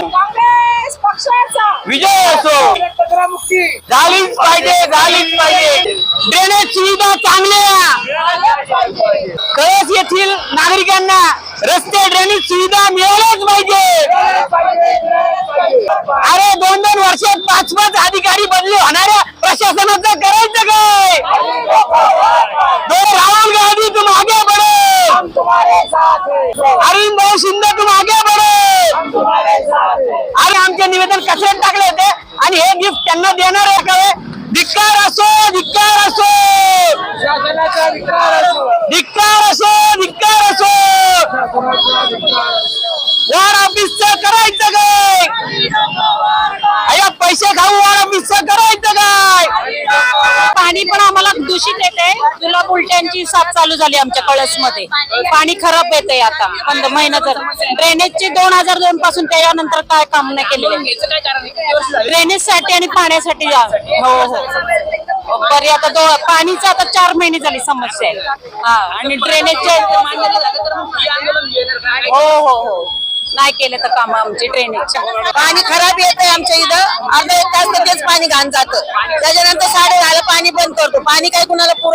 काँग्रेस पक्षाचा. विजय असो. झालीच पाहिजे झालीच पाहिजे. ड्रेनेज सुविधा चांगल्या कळस येथील नागरिकांना रस्ते ड्रेनेज सुविधा मिळाल्याच पाहिजे. अरे दोन दोन वर्षात पाच पाच अधिकारी बदली होणाऱ्या प्रशासनाचं करायचं काय? राहुल गांधी तुम आगे बढे अरविंद शिंदे आगे बढे गिफ्ट त्यांना देणार आहे का? धिक्कार असो धिक्कार असो. धिक्कार असो धिक्कार असो. वॉर ऑफिसचं करायचं का अया पैसे खाऊ वार ऑफिसचं करायचं काय पाणी पण आम्हाला दूषित येते जुलाब उलट्यांची साथ चालू झाली आमच्या कळसमध्ये पाणी खराब येते आता. पंधरा महिना तर ड्रेनेजचे दोन हजार दोन पासून त्याच्यानंतर काय काम नाही केलेले. ड्रेनेजसाठी आणि पाण्यासाठी जा- हो हो. बरी आता दो पाणीचं आता चार महिने झाली समस्या आहे. हा आणि ड्रेनेजचे हो हो हो. नाही केलं तर काम आमचे ड्रेनेजच्या पाणी खराब येत आहे आमच्या इथं. अर्धा एक तास तर पाणी घाण जातं. त्याच्यानंतर साडे झालं पाणी बंद करतो. पाणी काय कुणाला पुरत